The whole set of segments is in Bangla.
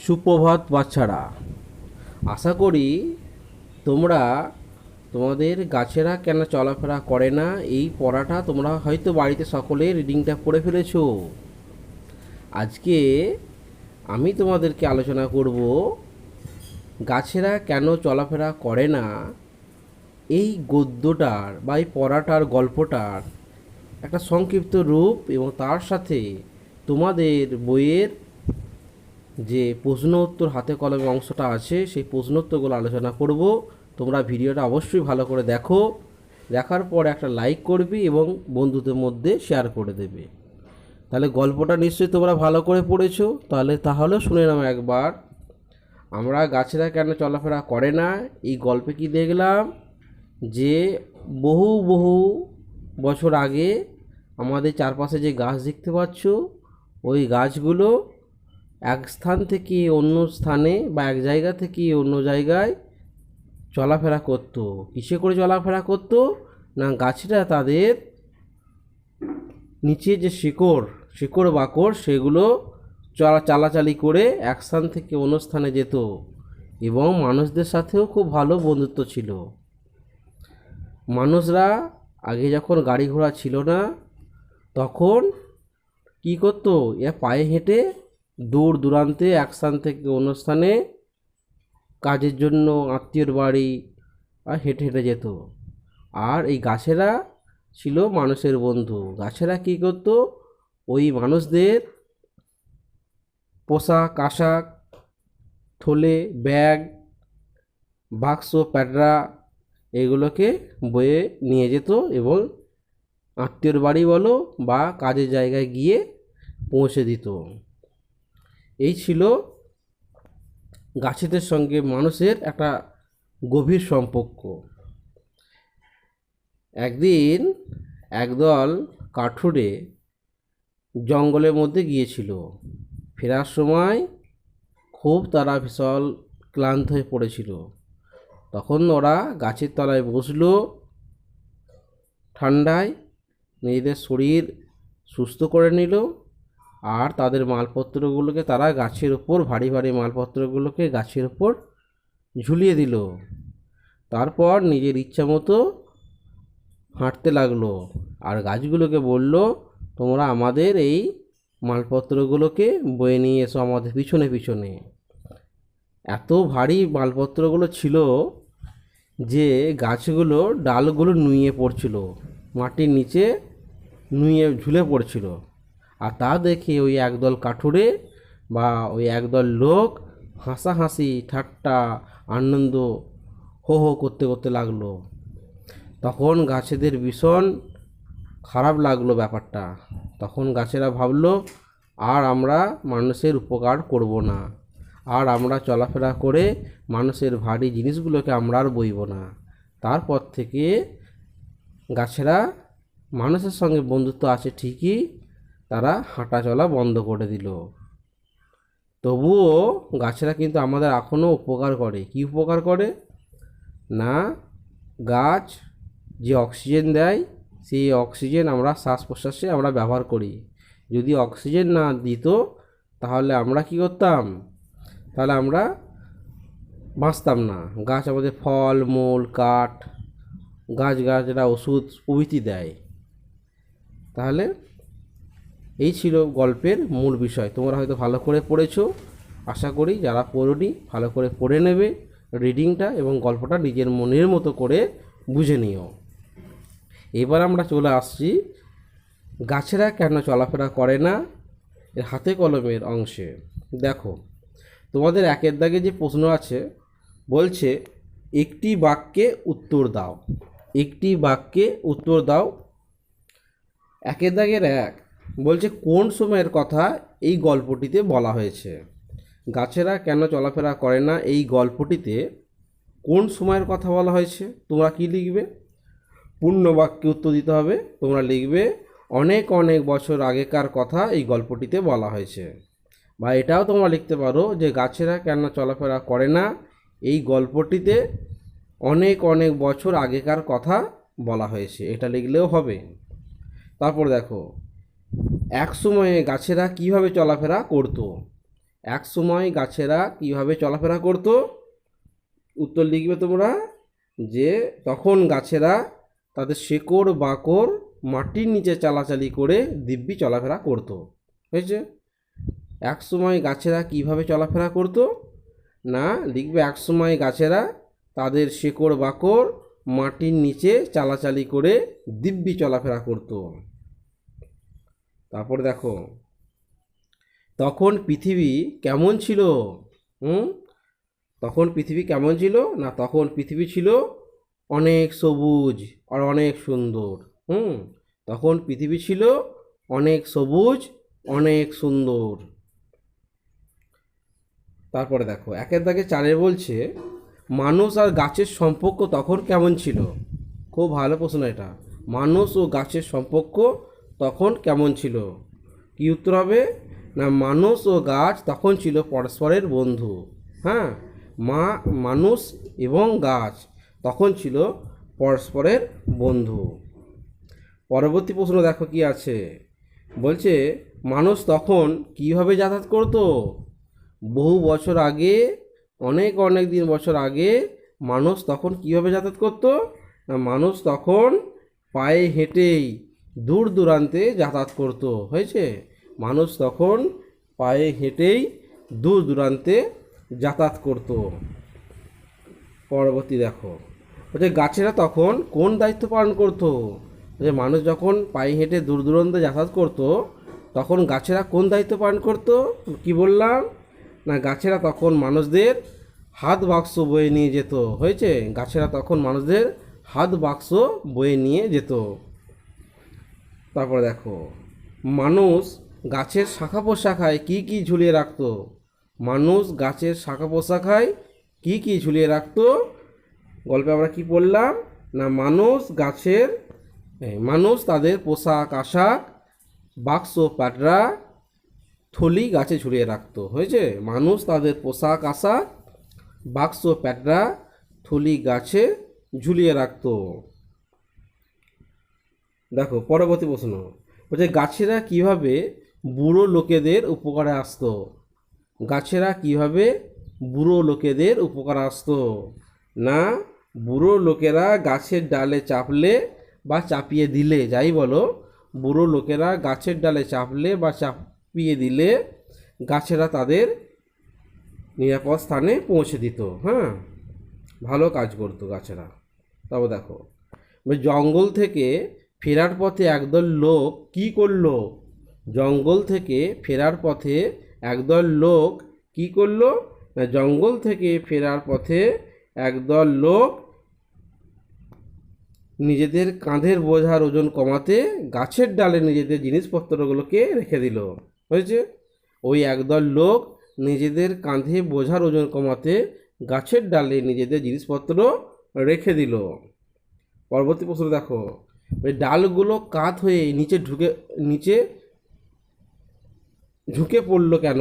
সুপ্রভাত বাচ্চারা। আশা করি তোমরা তোমাদের গাছেরা কেন চলাফেরা করে না? এই পড়াটা তোমরা হয়তো বাড়িতে সকলে রিডিংটা পড়ে ফেলেছ। আজকে আমি তোমাদেরকে আলোচনা করব, গাছেরা কেন চলাফেরা করে না? এই গদ্যটার বা এই পড়াটার, গল্পটার একটা সংক্ষিপ্ত রূপ এবং তার সাথে তোমাদের বইয়ের যে প্রশ্ন উত্তর হাতে কলমে অংশটা আছে, সেই প্রশ্ন উত্তরগুলো আলোচনা করব। তোমরা ভিডিওটা অবশ্যই ভালো করে দেখো। দেখার পর একটা লাইক করবি এবং বন্ধুদের মধ্যে শেয়ার করে দেবে। তাহলে গল্পটা নিশ্চয়ই তোমরা ভালো করে পড়েছো। তাহলে তাহলে শুনে নাও একবার। আমরা গাছেরা কেন চলাফেরা করে না? এই গল্পে কি দেখলাম? যে বহু বহু বছর আগে আমাদের চারপাশে যে গাছ দেখতে পাচ্ছ, ওই গাছগুলো এক স্থান থেকে অন্য স্থানে বা এক জায়গা থেকে অন্য জায়গায় চলাফেরা করতো। কিসে করে চলাফেরা করতো? না, গাছেরা তাদের নিচে যে শিকড় শিকড় বাকড়, সেগুলো চলা, চালাচালি করে এক স্থান থেকে অন্য স্থানে যেত এবং মানুষদের সাথেও খুব ভালো বন্ধুত্ব ছিল। মানুষরা আগে যখন গাড়ি ঘোড়া ছিল না, তখন কি করতো? এ পায়ে হেঁটে দূর দূরান্তে এক স্থান থেকে অন্য স্থানে কাজের জন্য আত্মীয়র বাড়ি আর হেঁটে হেঁটে যেত। আর এই গাছেরা ছিল মানুষের বন্ধু। গাছেরা কী করতো? ওই মানুষদের পোশাক আশাক থলে, ব্যাগ, বাক্স প্যাডরা এগুলোকে বয়ে নিয়ে যেত এবং আত্মীয়র বাড়ি বলো বা কাজের জায়গায় গিয়ে পৌঁছে দিত। এই ছিল গাছেদের সঙ্গে মানুষের একটা গভীর সম্পর্ক। একদিন একদল কাঠুরে জঙ্গলের মধ্যে গিয়েছিল। ফেরার সময় খুব তারা ভীষণ ক্লান্ত হয়ে পড়েছিল। তখন ওরা গাছের তলায় বসল। ঠান্ডায় নিজেদের শরীর সুস্থ করে নিল। আর তাদের মালপত্রগুলোকে তারা গাছের ওপর ভারী ভারী মালপত্রগুলোকে গাছের ওপর ঝুলিয়ে দিল। তারপর নিজের ইচ্ছা মতো হাঁটতে লাগল আর গাছগুলোকে বলল, তোমরা আমাদের এই মালপত্রগুলোকে বয়ে নিয়ে এসো আমাদের পিছনে পিছনে। এত ভারী মালপত্রগুলো ছিল যে গাছগুলো ডালগুলো নুয়ে পড়ছিল, মাটির নিচে নুয়ে ঝুলে পড়ছিল। আর তা দেখে ওই একদল কাঠুরে বা ওই একদল লোক হাসাহাসি, ঠাট্টা, আনন্দ হো হো করতে করতে লাগল। তখন গাছেদের ভীষণ খারাপ লাগল ব্যাপারটা। তখন গাছেরা ভাবলো, আর আমরা মানুষের উপকার করব না। আর আমরা চলাফেরা করে মানুষের ভারী জিনিসগুলোকে আমরা আর বইব না। তারপর থেকে গাছেরা মানুষের সঙ্গে বন্ধুত্ব আছে ঠিকই তারা হাঁটা চলা বন্ধ করে দিল। তবুও গাছেরা কিন্তু আমাদের এখনও উপকার করে। কি উপকার করে? না, গাছ যে অক্সিজেন দেয়, সেই অক্সিজেন আমরা শ্বাস প্রশ্বাসে আমরা ব্যবহার করি। যদি অক্সিজেন না দিত, তাহলে আমরা কি করতাম? তাহলে আমরা বাঁচতাম না। গাছ আমাদের ফল, মূল, কাঠ গাছ গাছরা ওষুধ, প্রভৃতি দেয়। তাহলে এই ছিল গল্পের মূল বিষয়। তোমরা হয়তো ভালো করে পড়েছো। আশা করি যারা পড়োনি, ভালো করে পড়ে নেবে রিডিংটা এবং গল্পটা নিজের মনের মতো করে বুঝে নিও। এবার আমরা চলে আসছি। গাছেরা কেন চলাফেরা করে না? এর হাতে কলমের অংশে। দেখো, তোমাদের একের দাগে যে প্রশ্ন আছে, বলছে, একটি বাক্যে উত্তর দাও। একটি বাক্যে উত্তর দাও। একের দাগের এক বলছে, কোন সময়ের কথা এই গল্পটিতে বলা হয়েছে? গাছেরা কেন চলাফেরা করে না এই গল্পটিতে? কোন সময়ের কথা বলা হয়েছে? তোমরা কি লিখবে? পূর্ণ বাক্যে উত্তর দিতে হবে। তোমরা লিখবে, অনেক অনেক বছর আগেকার কথা এই গল্পটিতে বলা হয়েছে। বা এটাও তোমরা লিখতে পারো যে, গাছেরা কেন চলাফেরা করে না এই গল্পটিতে? অনেক অনেক বছর আগেকার কথা বলা হয়েছে। এটা লিখলেও হবে। তারপর দেখো এক সময়ে গাছেরা কীভাবে চলাফেরা করতো? এক সময় গাছেরা কীভাবে চলাফেরা করতো? উত্তর লিখবে তোমরা যে, তখন গাছেরা তাদের শেকড়, বাকড়, মাটির নিচে চালাচালি করে দিব্যি চলাফেরা করতো। হয়েছে? এক সময় গাছেরা কীভাবে চলাফেরা করতো? না, লিখবে এক সময় গাছেরা তাদের শেকড়, বাকড়, মাটির নিচে চালাচালি করে দিব্যি চলাফেরা করতো। তারপর দেখো, তখন পৃথিবী কেমন ছিল? হুম? তখন পৃথিবী কেমন ছিল? না, তখন পৃথিবী ছিল অনেক সবুজ আর অনেক সুন্দর। হুম? তখন পৃথিবী ছিল অনেক সবুজ, অনেক সুন্দর। তারপরে দেখো, একের দাগে চারে বলছে, মানুষ আর গাছের সম্পর্ক তখন কেমন ছিল? খুব ভালো প্রশ্ন এটা। মানুষ ও গাছের সম্পর্ক তখন কেমন ছিল? কি উত্তর হবে? না, মানুষ ও গাছ তখন ছিল পরস্পরের বন্ধু। হ্যাঁ মা, মানুষ এবং গাছ তখন ছিল পরস্পরের বন্ধু। পরবর্তী প্রশ্ন দেখো কি আছে? বলছে, মানুষ তখন কীভাবে যাতায়াত করতো? বহু বছর আগে, অনেক অনেক দিন বছর আগে, মানুষ তখন কীভাবে যাতায়াত করতো? না, মানুষ তখন পায়ে হেঁটেই দূর দূরান্তে যাতায়াত করতো। হয়েছে? মানুষ তখন পায়ে হেঁটেই দূর দূরান্তে যাতায়াত করতো। পরবর্তী দেখো। বলছে, গাছেরা তখন কোন দায়িত্ব পালন করতো? যে মানুষ যখন পায়ে হেঁটে দূর দূরান্তে যাতায়াত করতো, তখন গাছেরা কোন দায়িত্ব পালন করতো? কি বললাম? না, গাছেরা তখন মানুষদের হাত বাক্স বয়ে নিয়ে যেত। হয়েছে? গাছেরা তখন মানুষদের হাত বাক্স বয়ে নিয়ে যেত। তারপরে দেখো, মানুষ গাছের শাখা পোশাখায় কী কী ঝুলিয়ে রাখতো? মানুষ গাছের শাখা পোশাখায় কী কী ঝুলিয়ে রাখতো? গল্পে আমরা কি পড়লাম? না, মানুষ গাছের মানুষ তাদের পোশাক, আশাক, বাক্স, পাটরা, থলি গাছে ঝুলিয়ে রাখতো। হয়েছে? মানুষ তাদের পোশাক, আশাক, বাক্স প্যাটরা থলি গাছে ঝুলিয়ে রাখতো। দেখো, পরবর্তী প্রশ্ন। বলছে, গাছেরা কীভাবে বুড়ো লোকেদের উপকারে আসতো? গাছেরা কীভাবে বুড়ো লোকেদের উপকারে আসতো? না, বুড়ো লোকেরা গাছের ডালে চাপলে বা চাপিয়ে দিলে, যাই বলো, বুড়ো লোকেরা গাছের ডালে চাপলে বা চাপিয়ে দিলে গাছেরা তাদের নিরাপদ স্থানে পৌঁছে দিত। হ্যাঁ ভালো কাজ করতো গাছেরা। তবে দেখো, জঙ্গল থেকে ফেরার পথে একদল লোক কি করল? জঙ্গল থেকে ফেরার পথে একদল লোক কি করল? না জঙ্গল থেকে ফেরার পথে একদল লোক নিজেদের কাঁধের বোঝার ওজন কমাতে গাছের ডালে নিজেদের জিনিসপত্রগুলোকে রেখে দিল। হয়েছে? ওই একদল লোক নিজেদের কাঁধে বোঝার ওজন কমাতে গাছের ডালে নিজেদের জিনিসপত্র রেখে দিল। পরবর্তী প্রশ্ন দেখো। ওই ডালগুলো কাত হয়ে নিচে ঢুকে, নিচে ঝুঁকে পড়ল কেন?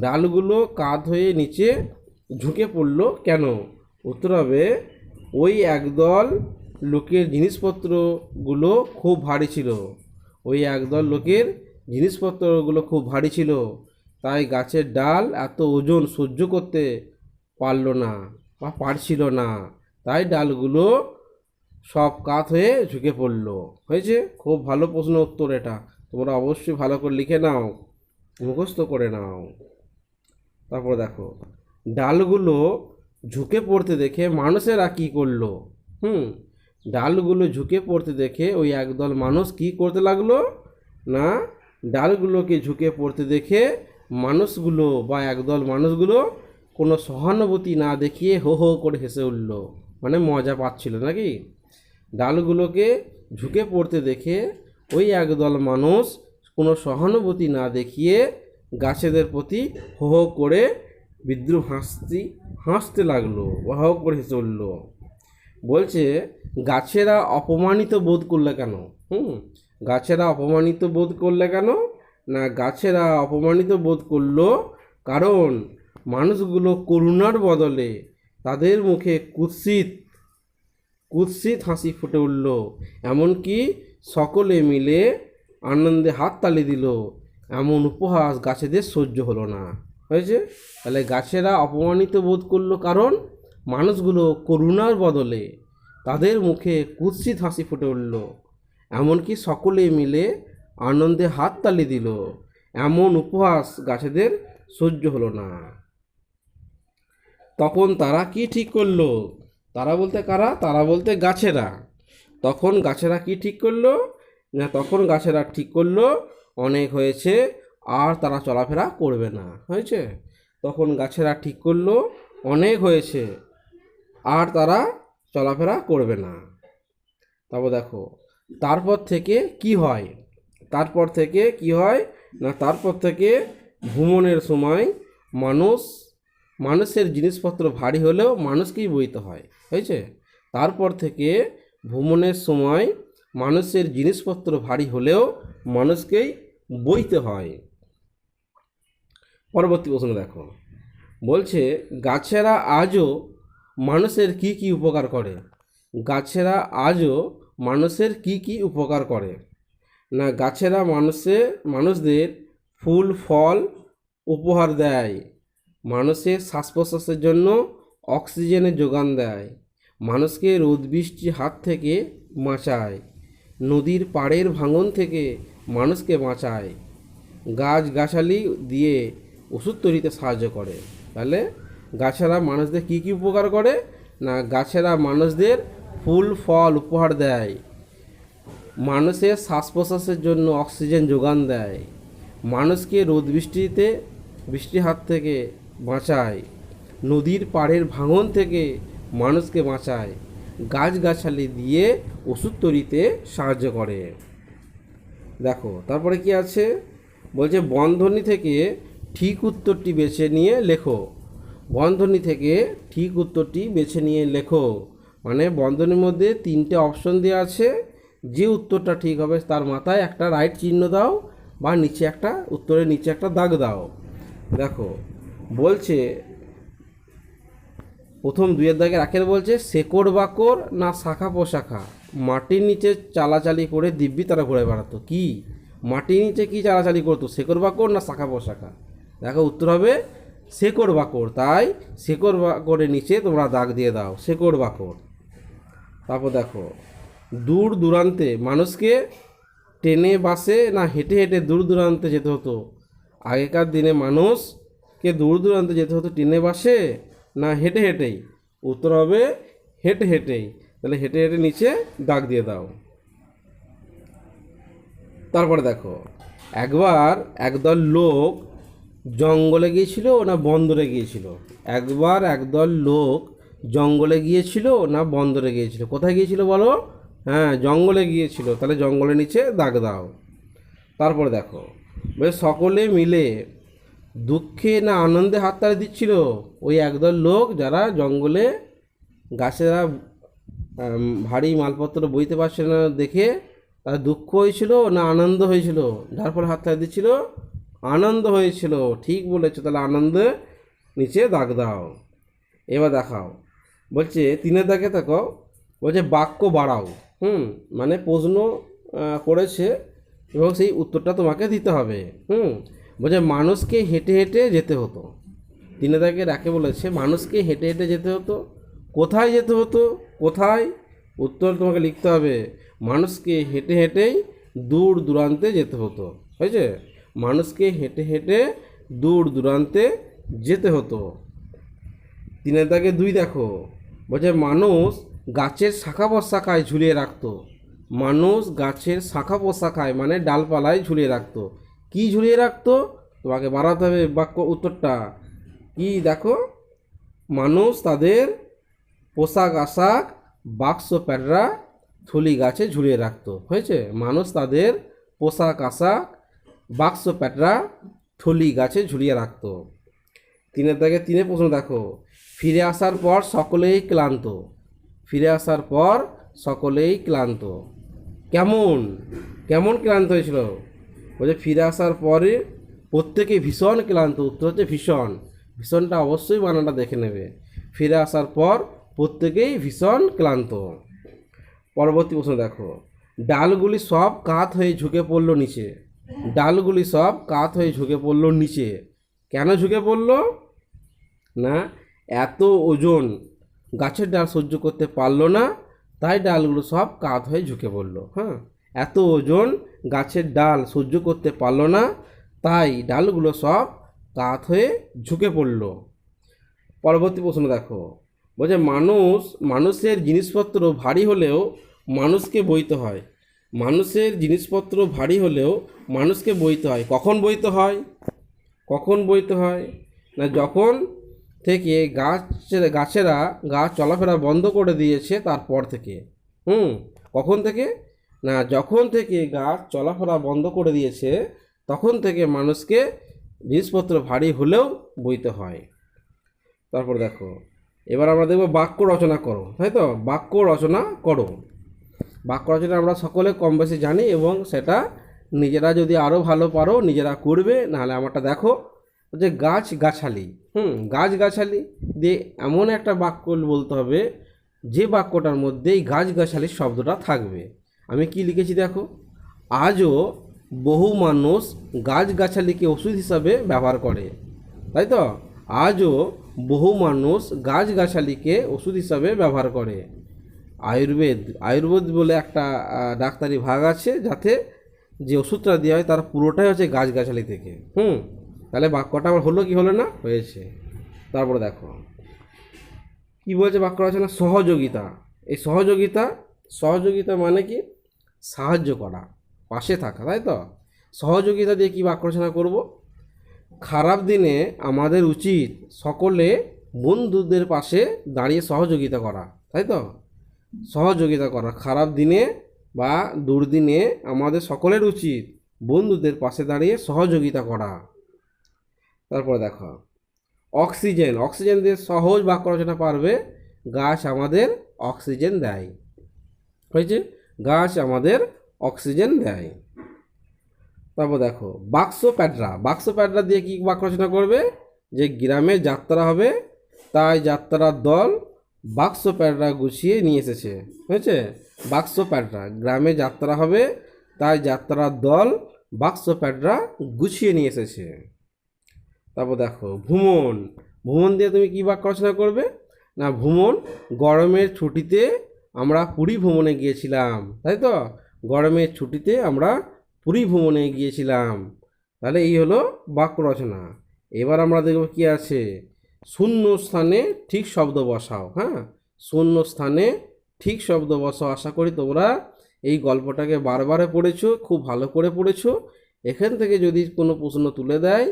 ডালগুলো কাত হয়ে নিচে ঝুঁকে পড়ল কেন? উত্তর হবে, ওই একদল লোকের জিনিসপত্রগুলো খুব ভারী ছিল। ওই একদল লোকের জিনিসপত্রগুলো খুব ভারী ছিল। তাই গাছের ডাল এত ওজন সহ্য করতে পারল না বা পারছিল না। তাই ডালগুলো সব কাত হয়ে ঝুঁকে পড়ল। হয়েছে? খুব ভালো প্রশ্ন উত্তর এটা। তোমরা অবশ্যই ভালো করে লিখে নাও, মুখস্থ করে নাও। তারপর দেখো, ডালগুলো ঝুঁকে পড়তে দেখে মানুষেরা কি করল? হুম, ডালগুলো ঝুঁকে পড়তে দেখে ওই একদল মানুষ কি করতে লাগল? না, ডালগুলোকে ঝুঁকে পড়তে দেখে মানুষগুলো বা একদল মানুষগুলো কোনো সহানুভূতি না দেখিয়ে হো হো করে হেসে উঠল। মানে মজা পাচ্ছিল নাকি? ডালগুলোকে ঝুঁকে পড়তে দেখে ওই একদল মানুষ কোনো সহানুভূতি না দেখিয়ে গাছেদের প্রতি হো হো করে বিদ্রুপ হাসতি, হাসতে লাগল হো করে উঠল। বলছে, গাছেরা অপমানিত বোধ করলে কেন? হুম, গাছেরা অপমানিত বোধ করলে কেন? না, গাছেরা অপমানিত বোধ করল কারণ মানুষগুলো করুণার বদলে তাদের মুখে কুৎসিত কুৎসিত হাসি ফুটে উঠল, এমনকি সকলে মিলে আনন্দে হাততালি দিল, এমন উপহাস গাছেদের সহ্য হলো না। হয়েছে? তাহলে গাছেরা অপমানিত বোধ করল কারণ মানুষগুলো করুণার বদলে তাদের মুখে কুৎসিত হাসি ফুটে উঠল, এমনকি সকলে মিলে আনন্দে হাত হাততালি দিল, এমন উপহাস গাছেদের সহ্য হলো না। তখন তারা কি ঠিক করল? তারা বলতে কারা? তারা বলতে গাছেরা। তখন গাছেরা কি ঠিক করল? না, তখন গাছেরা ঠিক করল, অনেক হয়েছে, আর তারা চলাফেরা করবে না। হয়েছে? তখন গাছেরা ঠিক করল, অনেক হয়েছে, আর তারা চলাফেরা করবে না। তারপর দেখো, তারপর থেকে কি হয়? তারপর থেকে কি হয়? না, তারপর থেকে ভ্রমণের সময় মানুষ, মানুষের জিনিসপত্র ভারী হলেও মানুষকেই বইতে হয়। হয়েছে? তারপর থেকে ভ্রমণের সময় মানুষের জিনিসপত্র ভারী হলেও মানুষকেই বইতে হয়। পরবর্তী প্রশ্ন দেখো। বলছে, গাছেরা আজও মানুষের কি কি উপকার করে? গাছেরা আজও মানুষের কি কি উপকার করে? না, গাছেরা মানুষে, মানুষদের ফুল, ফল উপহার দেয়। মানুষের শ্বাস প্রশ্বাসের জন্য অক্সিজেনের যোগান দেয়। মানুষকে রোদ বৃষ্টির হাত থেকে বাঁচায়, নদীর পাড়ের ভাঙন থেকে মানুষকে বাঁচায় গাছ গাছালি দিয়ে ওষুধ তৈরিতে সাহায্য করে। তাহলে গাছেরা মানুষদের কী কী উপকার করে? না, গাছেরা মানুষদের ফুল, ফল উপহার দেয়, মানুষের শ্বাস প্রশ্বাসের জন্য অক্সিজেন যোগান দেয়, মানুষকে রোদ বৃষ্টিতে বৃষ্টির হাত থেকে বাঁচায়, নদীর পাড়ের ভাঙন থেকে মানুষকে বাঁচায়, গাছগাছালি দিয়ে ওষুধ তৈরিতে সাহায্য করে। দেখো, তারপরে কি আছে? বলছে, বন্ধনী থেকে ঠিক উত্তরটি বেছে নিয়ে লেখো। বন্ধনী থেকে ঠিক উত্তরটি বেছে নিয়ে লেখো। মানে বন্ধনীর মধ্যে তিনটে অপশন দেওয়া আছে। যে উত্তরটা ঠিক হবে তার মাথায় একটা রাইট চিহ্ন দাও বা নিচে একটা উত্তরের নিচে একটা দাগ দাও। দেখো, বলছে প্রথম দুইয়ের দাগে রাখের বলছে, শেকড় বাকর না শাখা পোশাখা? মাটির নিচে চালাচালি করে দিব্যি তারা ঘুরে বেড়াতো। কি? মাটির নিচে কি চালাচালি করতো? শেকড় বাকর না শাখা পোশাখা? দেখো উত্তর হবে, শেকড় বাকর তাই শেকড় বাকরের নিচে তোমরা দাগ দিয়ে দাও, শেকড় বাকর তারপর দেখো, দূর দূরান্তে মানুষকে ট্রেনে বাসে না হেঁটে হেঁটে দূর দূরান্তে যেতে হতো? আগেকার দিনে মানুষকে দূর দূরান্তে যেতে হতো ট্রেনে বাসে? না হেঁটে হেঁটেই। উত্তর হবে হেঁটে হেঁটেই। তাহলে হেঁটে হেঁটে নিচে দাগ দিয়ে দাও। তারপরে দেখো, একবার একদল লোক জঙ্গলে গিয়েছিল না বন্দরে গিয়েছিল? একবার একদল লোক জঙ্গলে গিয়েছিল না বন্দরে গিয়েছিল? কোথায় গিয়েছিল বলো? হ্যাঁ জঙ্গলে গিয়েছিল। তাহলে জঙ্গলের নিচে দাগ দাও। তারপরে দেখো, বেশ সকলে মিলে দুঃখে না আনন্দে হাততালি দিচ্ছিল ওই একদল লোক যারা জঙ্গলে গাছেরা ভারী মালপত্র বইতে পারছে না দেখে তাদের দুঃখ হয়েছিল না আনন্দ হয়েছিল। যার ফলে হাততালি দিচ্ছিল, আনন্দ হয়েছিল, ঠিক বলেছ, তাহলে আনন্দে নিচে দাগ দাও। এবার দেখাও। বলছে, তিনের দাগে দেখো, বলছে, বাক্য বাড়াও। হুম মানে প্রশ্ন করেছে এবং সেই উত্তরটা তোমাকে দিতে হবে। হুম বলছে, মানুষকে হেঁটে হেঁটে যেতে হতো। তিনে দাগে রাখে বলেছে, মানুষকে হেঁটে হেঁটে যেতে হতো। কোথায় যেতে হতো? কোথায়? উত্তর তোমাকে লিখতে হবে, মানুষকে হেঁটে হেঁটেই দূর দূরান্তে যেতে হতো। হয়েছে? মানুষকে হেঁটে হেঁটে দূর দূরান্তে যেতে হতো। তিনের দাগে দুই দেখো, বলছে, মানুষ গাছের শাখা প্রশাখায় ঝুলিয়ে রাখতো। মানুষ গাছের শাখা প্রশাখায় মানে ডালপালায় ঝুলিয়ে রাখতো। কি ঝুলিয়ে রাখতো? তোমাকে বাড়াতে হবে বাক্য উত্তরটা। কি দেখো? মানুষ তাদের পোশাক আশাক, বাক্স প্যাডরা থলি গাছে ঝুলিয়ে রাখতো। হয়েছে? মানুষ তাদের পোশাক আশাক, বাক্স প্যাডরা থলি গাছে ঝুলিয়ে রাখত। তিনের দাগে তিনে প্রশ্ন দেখো। ফিরে আসার পর সকলেই ক্লান্ত। ফিরে আসার পর সকলেই ক্লান্ত। কেমন? কেমন ক্লান্ত হয়েছিল? বলছে ফিরে আসার পরে প্রত্যেকে ভীষণ ক্লান্ত। উত্তর হচ্ছে ভীষণ। ভীষণটা অবশ্যই বানানটা দেখে নেবে। ফিরে আসার পর প্রত্যেকেই ভীষণ ক্লান্ত। পরবর্তী প্রশ্ন দেখো। ডালগুলি সব কাত হয়ে ঝুঁকে পড়ল নিচে। ডালগুলি সব কাত হয়ে ঝুঁকে পড়ল নিচে। কেন ঝুঁকে পড়ল? না, এত ওজন গাছের ডাল সহ্য করতে পারল না, তাই ডালগুলো সব কাত হয়ে ঝুঁকে পড়ল। হ্যাঁ? এত ওজন গাছের ডাল সহ্য করতে পারল না, তাই ডালগুলো সব কাত হয়ে ঝুঁকে পড়ল। পরবর্তী প্রশ্ন দেখো, বলছে মানুষ, মানুষের জিনিসপত্র ভারী হলেও মানুষকে বইতে হয়। মানুষের জিনিসপত্র ভারী হলেও মানুষকে বইতে হয়। কখন বইতে হয়? কখন বইতে হয়? না যখন থেকে গাছ গাছেরা গাছ চলাফেরা বন্ধ করে দিয়েছে তারপর থেকে। হুম, কখন থেকে? না, যখন থেকে গাছ চলাফেরা বন্ধ করে দিয়েছে, তখন থেকে মানুষকে জিনিসপত্র ভারী হলেও বইতে হয়। তারপর দেখো, এবার আমরা দেখব বাক্য রচনা করো, তাই তো? বাক্য রচনা করো। বাক্য রচনা আমরা সকলে কম বেশি জানি এবং সেটা নিজেরা যদি আরও ভালো পারো, নিজেরা করবে, নাহলে আমারটা দেখো যে গাছ গাছালি, হুম, গাছ গাছালি দিয়ে এমন একটা বাক্য বলতে হবে, যে বাক্যটার মধ্যেই গাছ গাছালির শব্দটা থাকবে। আমি কি লিখেছি দেখো? আজও বহু মানুষ গাছ গাছালিকে ওষুধ হিসাবে ব্যবহার করে, তাই তো? আজও বহু মানুষ গাছ গাছালিকে ওষুধ হিসাবে ব্যবহার করে। আয়ুর্বেদ আয়ুর্বেদ বলে একটা ডাক্তারি ভাগ আছে যাতে যে ওষুধটা দেওয়া হয় তার পুরোটাই হচ্ছে গাছগাছালি থেকে। হুম? তাহলে বাক্যটা আমার হলো কি হলো না? হয়েছে। তারপরে দেখো। কি বলছে বাক্যটা বাক্য রচনা? সহযোগিতা। এই সহযোগিতা সহযোগিতা মানে কি? সাহায্য করা, পাশে থাকা, তাই তো? সহযোগিতা দিয়ে কি বাক্য রচনা করব? খারাপ দিনে আমাদের উচিত সকলে বন্ধুদের পাশে দাঁড়িয়ে সহযোগিতা করা, তাই তো? সহযোগিতা করা, খারাপ দিনে বা দুর্দিনে আমাদের সকলের উচিত বন্ধুদের পাশে দাঁড়িয়ে সহযোগিতা করা। তারপরে দেখো, অক্সিজেন অক্সিজেন দিয়ে সহজ বাক্য রচনা পারবে, গাছ আমাদের অক্সিজেন দেয়। হয়েছে? গাছ আমাদের অক্সিজেন দেয়। তারপর দেখো, বাক্স প্যাডরা। বাক্স প্যাডরা দিয়ে কি বাক্য রচনা করবে? যে গ্রামে যাত্রা হবে, তাই যাত্রার দল বাক্স প্যাডরা গুছিয়ে নিয়ে এসেছে। হয়েছে? বাক্স প্যাডরা। গ্রামে যাত্রা হবে, তাই যাত্রার দল বাক্স প্যাডরা গুছিয়ে নিয়ে এসেছে। তারপর দেখো, ভ্রমণ। ভ্রমণ দিয়ে তুমি কী বাক্য রচনা করবে? না, ভ্রমণ গরমের ছুটিতে আমরা পুরী ভ্রমণে গিয়েছিলাম, তাই তো? গরমের ছুটিতে আমরা পুরী ভ্রমণে গিয়েছিলাম। তাহলে এই হলো বাক্য রচনা। এবার আমরা দেখব কি আছে? শূন্য স্থানে ঠিক শব্দ বসাও হ্যাঁ? শূন্য স্থানে ঠিক শব্দ বসাও। আশা করি তোমরা এই গল্পটাকে বারবারে পড়েছো, খুব ভালো করে পড়েছো। এখান থেকে যদি কোনো প্রশ্ন তুলে দেয়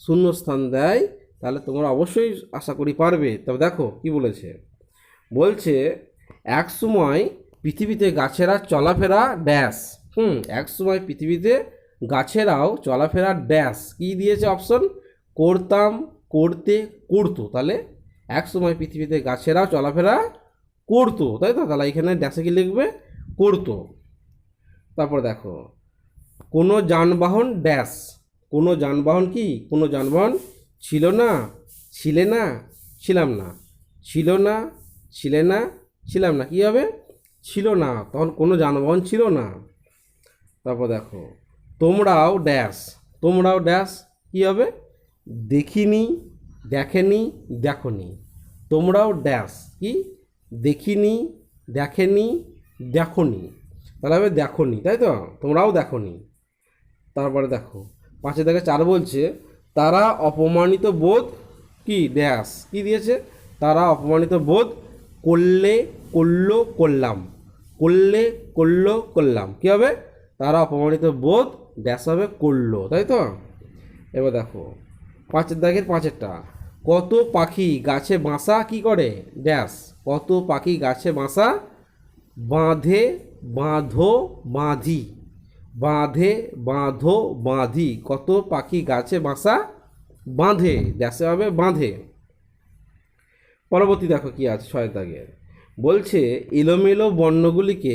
শূন্য স্থান দেয়, তাহলে তোমরা অবশ্যই আশা করি পারবে। তবে দেখো কি বলেছে? বলছে এক সময় পৃথিবীতে গাছেরা চলাফেরা ড্যাশ হুম, এক সময় পৃথিবীতে গাছেরাও চলাফেরা ড্যাশ কি দিয়েছে অপশন করতাম, করতে, করতো। তাহলে এক সময় পৃথিবীতে গাছেরাও চলাফেরা করতো, তাই তো? তাহলে এখানে ড্যাশে কি লিখবে? করতো। তারপর দেখো, কোনো যানবাহন ড্যাশ কোনো যানবাহন কি? কোনো যানবাহন ছিল না, ছিলে না, ছিলাম না। ছিল না, ছিলে না ছিলাম না। কী হবে? ছিল না। তখন কোনো যানবাহন ছিল না। তারপর দেখো, তোমরাও ড্যাশ তোমরাও ড্যাশ কী হবে? দেখিনি, দেখেনি, দেখনি। তোমরাও ড্যাশ কি? দেখিনি, দেখেনি, দেখনি। তাহলে হবে দেখনি, তাই তো? তোমরাও দেখনি। তারপরে দেখো, পাঁচে থেকে চার বলছে, তারা অপমানিত বোধ, কি? ড্যাশ কি দিয়েছে? তারা অপমানিত বোধ করলে করল করলাম, করলে করল করলাম। কী হবে? তারা অপমানিত বোধ ড্যাশ হবে করল, তাই তো? এবার দেখো পাঁচের দাগের পাঁচেরটা। কত পাখি গাছে বাসা কি করে? ড্যাশ কত পাখি গাছে বাসা বাঁধে, বাঁধো, বাঁধি, বাঁধে, বাঁধো, বাঁধি। কত পাখি গাছে বাসা বাঁধে ড্যাশে হবে বাঁধে। পরবর্তী দেখো কি আছে ছয় দাগের বলছে, এলোমেলো বর্ণগুলিকে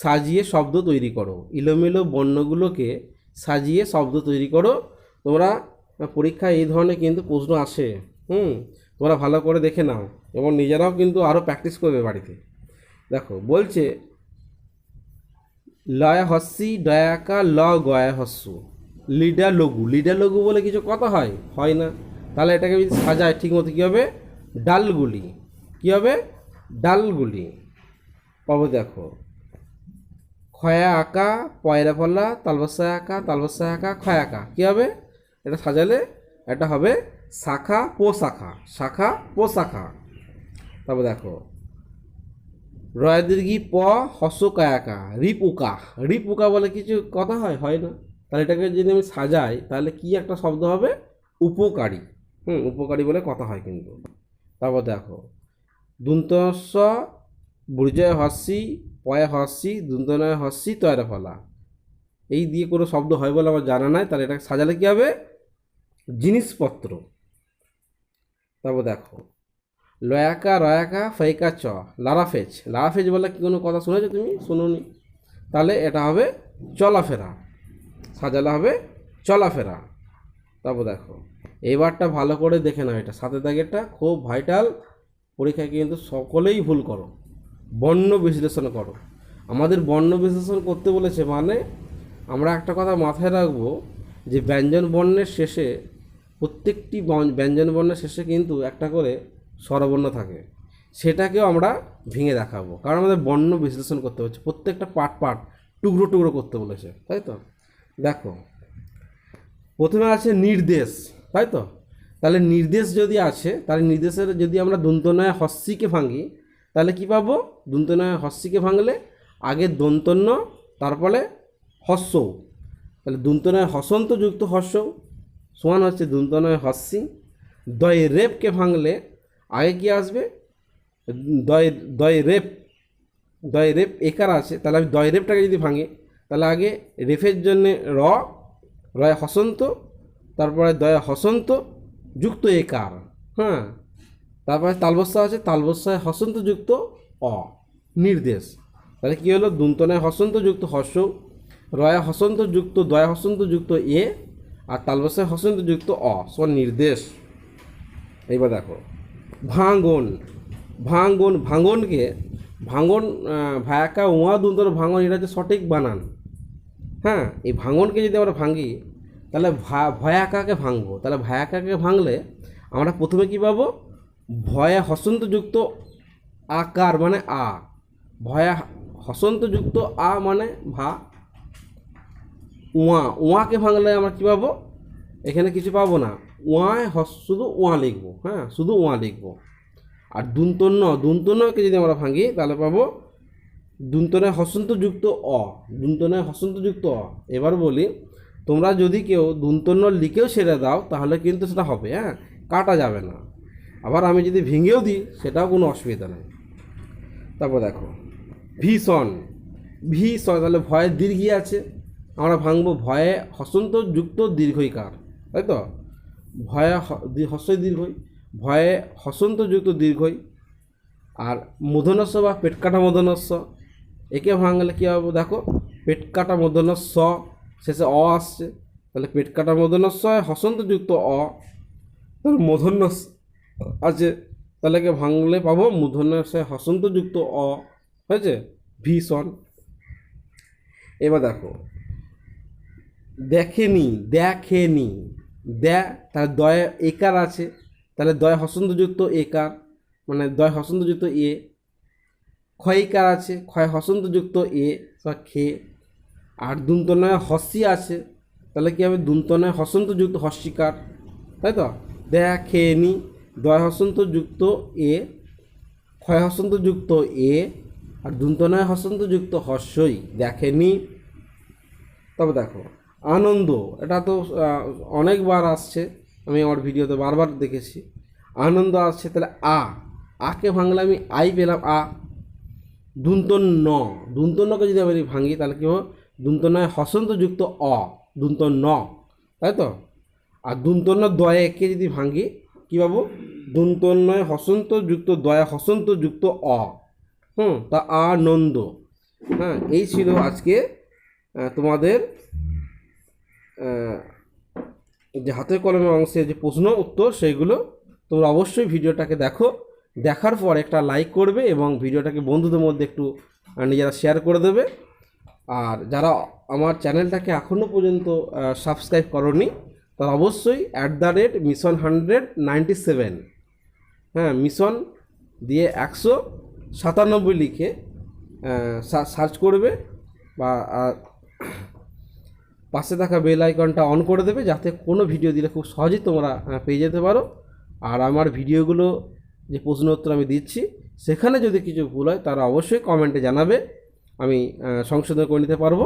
সাজিয়ে শব্দ তৈরি করো। এলোমেলো বর্ণগুলোকে সাজিয়ে শব্দ তৈরি করো। তোমরা পরীক্ষায় এই ধরনের কিন্তু প্রশ্ন আসে, হুম? তোমরা ভালো করে দেখে নাও এবং নিজেরাও কিন্তু আরও প্র্যাকটিস করবে বাড়িতে। দেখো, বলছে লয়া হস্যি ডয়াকা ল গয়া হস্যু লিডা লঘু লিডা লঘু বলে কিছু কথা হয়? হয় না। তাহলে এটাকে যদি সাজায় ঠিক মতো কী হবে? ডালগুলি। কী হবে? ডালগুলি। পাবো দেখো। খয়া আঁকা, পয়রা পল্লা তালবসা আঁকা তালবসা আঁকা খয়া আঁকা। কী হবে? এটা সাজালে এটা হবে শাখা, পোশাখা। শাখা, পোশাখা। তারপর দেখো। রয় দীর্ঘি প, হসকায়াকা রিপ উকা রিপ উকা বলে কিছু কথা হয়? হয় না। তাহলে এটাকে যদি আমি সাজাই, তাহলে কি একটা শব্দ হবে? উপকারী। হুম, উপকারী বলে কথা হয় কিন্তু। তারপর দেখো। দুন্তস্ব বুর্জয় হস্যি পয়া হস্যি দুন্তনয় হস্যি তয়রা ফলা। এই দিয়ে কোনো শব্দ হয় বলে আমার জানা নাই, তাহলে এটাকে সাজালে কী হবে? জিনিসপত্র। তারপর দেখো, লয়াকা রয়াকা ফেকা চ লারাফেজ লারাফেজ বলে কি কোনো কথা শুনেছো তুমি? শুনোনি। তাহলে এটা হবে চলাফেরা। সাজালে হবে চলাফেরা। তারপর দেখো এবারটা ভালো করে দেখে নাও এটা। সাথে দাগেরটা খুব ভাইটাল পরীক্ষায় কিন্তু সকলেই ভুল করো। বর্ণ বিশ্লেষণ করো। আমাদের বর্ণ বিশ্লেষণ করতে বলেছে মানে আমরা একটা কথা মাথায় রাখব যে ব্যঞ্জন বর্ণের শেষে প্রত্যেকটি ব্যঞ্জন বর্ণের শেষে কিন্তু একটা করে স্বরবর্ণ থাকে। সেটাকেও আমরা ভেঙে দেখাবো। কারণ আমাদের বর্ণ বিশ্লেষণ করতে হচ্ছে। প্রত্যেকটা পার্ট পার্ট টুকরো টুকরো করতে বলেছে। তাই তো? দেখো। প্রথমে আছে নির্দেশ। তাই তো তাহলে নির্দেশ যদি আছে, তাহলে নির্দেশের যদি আমরা দন্তনয় হস্যিকে ভাঙি, তাহলে কি পাবো? দন্তনয় হস্যিকে ভাঙলে আগে দন্তন্য, তারপরে হস্য তাহলে দন্তনয় হসন্ত যুক্ত হস্য সমান হচ্ছে দন্তনয় হস্যি দয় রেপকে ভাঙলে আগে কি আসবে? দয় দয় রেপ দয় রেপ একার আছে, তাহলে আমি দয় রেপটাকে যদি ভাঙি, তাহলে আগে রেফের জন্যে র, রয় হসন্ত তারপরে দয়া হসন্ত যুক্ত এ কার হ্যাঁ? তারপরে তালবস্যা আছে তালবস্যায় হসন্ত যুক্ত অ নির্দেশ। তাহলে কী হলো? দুন্তনায় হসন্ত যুক্ত হর্ষ রয়া হসন্ত যুক্ত দয়া হসন্ত যুক্ত এ আর তালবস্যায় হসন্ত যুক্ত অ সব নির্দেশ। এইবার দেখো ভাঙন ভাঙনকে ভাঙন আহ, ভায়াকা উয়া দুন্তর ভাঙন এটা হচ্ছে সঠিক বানান। হ্যাঁ? এই ভাঙনকে যদি আমরা ভাঙি তাহলে ভয়াকাকে ভাঙবো? তাহলে ভয়াকাকে ভাঙলে আমরা প্রথমে কী পাবো? ভয়া হসন্তযুক্ত আকার মানে আ। ভয়া হসন্তযুক্ত আ মানে ভা, উয়া। উয়াকে ভাঙলে আমরা কী পাবো? এখানে কিছু পাবো না। উয়ায় হস, শুধু উয়া লিখব হ্যাঁ? শুধু উয়া লিখব। আর দুন্তন্য, দুন্তন্যকে যদি আমরা ভাঙি, তাহলে পাবো দুন্তনায় হসন্তযুক্ত অ। দুন্তনায় হসন্তযুক্ত অ। এবার বলি তোমরা যদি কেউ দুন্তন্য লিখেও ছেড়ে দাও, তাহলে কিন্তু সেটা হবে হ্যাঁ? কাটা যাবে না। আবার আমি যদি ভেঙেও দিই, সেটাও কোনো অসুবিধা নেই। তারপর দেখো, ভীষণ ভীষণ, তাহলে ভয়ের দীর্ঘই আছে। আমরা ভাঙবো ভয়ে হসন্তযুক্ত দীর্ঘইকার, তাই তো? ভয়ে হস্যই দীর্ঘই, ভয়ে হসন্ত যুক্ত দীর্ঘই, আর মূধনস্য বা পেট কাটা মূধনস্য একে ভাঙলে কী হবে দেখো? পেট কাটা মূধনস্য শেষে অ আসছে। তাহলে পেট কাটা মূধনস্য হসন্তযুক্ত অ, তাহলে মূধন্য আছে তাহলে কে ভাঙলে পাবো মূধন্যস্য হসন্তযুক্ত অ, হয়েছে? ভীষণ। এবার দেখো। দেখেনি দেখেনি। দে, তাহলে দয় একার আছে। তাহলে দয় হসন্তযুক্ত একার মানে দয় হসন্তযুক্ত এ। ক্ষয়িকার আছে, ক্ষয় হসন্তযুক্ত এ, বা খে। আর দুন্তনয় হস্যি আছে, তাহলে কী হবে? দুন্তনয় হসন্তযুক্ত হস্যিকার, তাই তো? দেখে নি দয় হসন্তযুক্ত এ ক্ষয় হসন্তযুক্ত এ, আর দুন্তনয় হসন্তযুক্ত হস্যই দেখেনি তবে দেখো, আনন্দ, এটা তো অনেকবার আসছে, আমি আমার ভিডিওতে বারবার দেখেছি। আনন্দ আসছে, তাহলে আ, আকে ভাঙলে আমি আই পেলাম আ। দুন্তন ন যদি আমি ভাঙি, তাহলে কী হবে? দুন্তনয় হসন্তযুক্ত অ, দুন্তন। ন তাই তো? আর দুন্তন্য দয়েকে যদি ভাঙি, কী পাবো? দুন্তন্নয় হসন্তযুক্ত দয়া হসন্তযুক্ত অ। হুম, তা আনন্দ। হ্যাঁ এই ছিল আজকে তোমাদের যে হাতে কলমের অংশে যে প্রশ্ন উত্তর, সেইগুলো তোমরা অবশ্যই ভিডিওটাকে দেখো। দেখার পর একটা লাইক করবে এবং ভিডিওটাকে বন্ধুদের মধ্যে একটু নিজেরা শেয়ার করে দেবে। আর যারা আমার চ্যানেলটাকে এখনও পর্যন্ত সাবস্ক্রাইব করনি, তারা অবশ্যই at the rate mission hundred ninety seven হ্যাঁ মিশন দিয়ে একশো সাতানব্বই লিখে সার্চ করবে বা পাশে থাকা বেল আইকনটা অন করে দেবে যাতে কোনো ভিডিও দিলে খুব সহজেই তোমরা পেয়ে যেতে পারো। আর আমার ভিডিওগুলো যে প্রশ্ন উত্তর আমি দিচ্ছি, সেখানে যদি কিছু ভুল হয়, তারা অবশ্যই কমেন্টে জানাবে। আমি সংশোধন করে নিতে পারব।